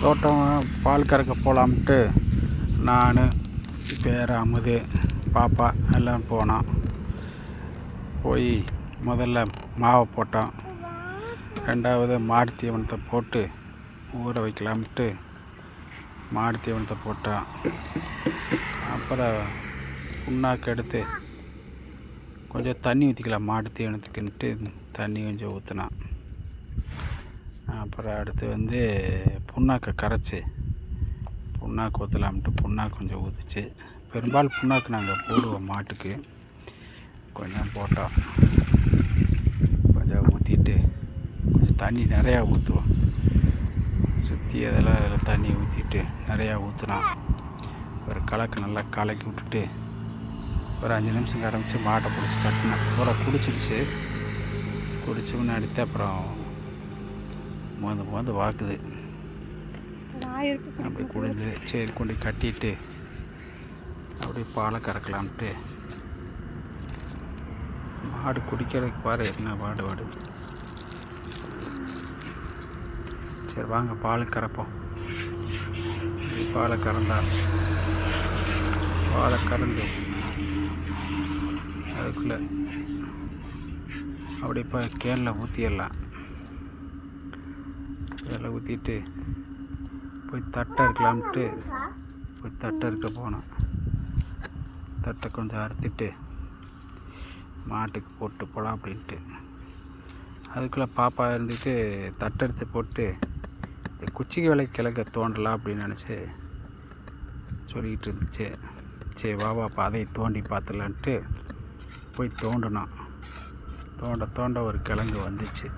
தோட்டம் பால் கறக்க போகலாம்ட்டு நான் பேர் அமுது பாப்பா எல்லாம் போனோம் போய் முதல்ல மாவை போட்டோம் ரெண்டாவது மாடு தீவனத்தை போட்டு ஊற வைக்கலாம்ட்டு மாடு தீவனத்தை போட்டோம் அப்புறம் புண்ணாக்கு எடுத்து கொஞ்சம் தண்ணி ஊற்றிக்கலாம் மாடு தீவனத்துக்குன்ட்டு தண்ணி கொஞ்சம் ஊற்றினான் அப்புறம் அடுத்து வந்து புண்ணாக்கை கரைச்சி புண்ணாக்கு ஊற்றலாம்ட்டு புண்ணாக்கு கொஞ்சம் ஊற்றிச்சு பெரும்பாலும் புண்ணாக்கு நாங்கள் போடுவோம் மாட்டுக்கு. கொஞ்சம் போட்டோம் கொஞ்சம் ஊற்றிட்டு கொஞ்சம் தண்ணி நிறையா ஊற்றுவோம் சுற்றி அதெல்லாம் தண்ணி ஊற்றிட்டு நிறையா ஊற்றினா ஒரு கலக்கு நல்லா கலக்கி விட்டுட்டு ஒரு அஞ்சு நிமிஷம் ஆரம்பித்து மாட்டை பிடிச்சி கட்டினேன். பூரா குடிச்சிடுச்சு. குடிச்சு முன்னாடித்து அப்புறம் மோந்து மோந்து வாக்குது. அப்படி குடிஞ்சு சரி கொண்டு கட்டிட்டு அப்படியே பாலை கறக்கலாம்ட்டு மாடு குடிக்கிறதுக்கு பாரு என்ன பாடு பாடு சரி வாங்க பால் கறப்போம். பாலை கறந்தா பாலை கறந்து அதுக்குள்ளே அப்படியே இப்போ கேனில் ஊற்றிடலாம் கேனில் ஊற்றிட்டு போய் தட்டை இருக்கலாம்ட்டு போய் தட்டை இருக்க போனோம். தட்டை கொஞ்சம் அறுத்துட்டு மாட்டுக்கு போட்டு போகலாம் அப்படின்ட்டு அதுக்குள்ளே பாப்பா இருந்துட்டு தட்டை எடுத்து போட்டு இந்த குச்சிக்கு விலை கிழக்க தோண்டலாம் அப்படின்னு நினச்சி சொல்லிக்கிட்டு இருந்துச்சு. சரி வா வாப்பா அதை தோண்டி பார்த்துலான்ட்டு போய் தோண்டினோம். தோண்ட தோண்ட ஒரு கிழங்கு வந்துச்சு.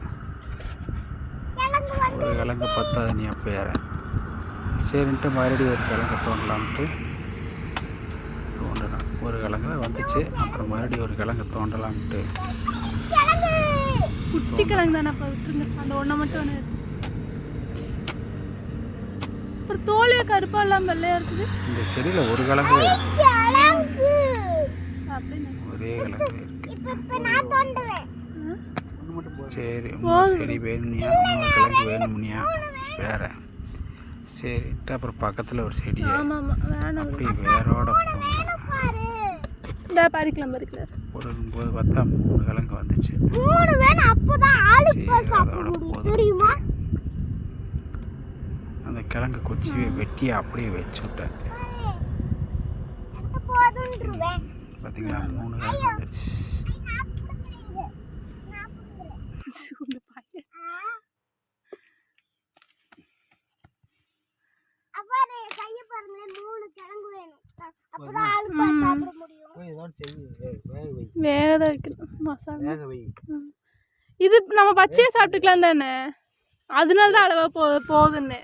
ஒரு கிழங்கு பத்தாது நீ அப்போ ஏற. சரின்ட்டு மறுபடியும் ஒரு கிழங்கு தோண்டலான்ட்டு தோண்டினோம் ஒரு கிழங்கு தான் வந்துச்சு அப்புறம் மறுபடியும் ஒரு கிழங்கு தோண்டலான்ட்டு குட்டி கிழங்கு தானே அப்போ விட்டுருங்க அந்த ஒன்றை மட்டும் ஒன்று ஒரு தோலியா கருப்பா இல்லாம வெள்ளையா இருக்குது. இந்த செடியில் ஒரு கிழங்கு தான் இருக்கு. அப்படின்னு ஒரே கிழங்கு இருக்கு சரி செடி வேணும்னியா? இன்னொரு கிழங்கு வேணும்னியா? வேற. சரின்ட்டு அப்புறம் பக்கத்தில் ஒரு வேணாம் அப்படி வேரோட போடும்போது பார்த்தா மூணு கிழங்கு வந்துச்சு. சரி அந்த கிழங்கு குச்சியை வெட்டி அப்படியே வச்சு விட்டேன் போதுன்றுவேன் பார்த்தீங்களா மூணு கிழங்கு வந்துச்சு வேக வைக்கணும். மசாலா. வேக வை. இது நம்ம பச்சையா சாப்பிட்டுக்கலாம் தானே? அதனால தான் அளவா போ போகுதுன்னு.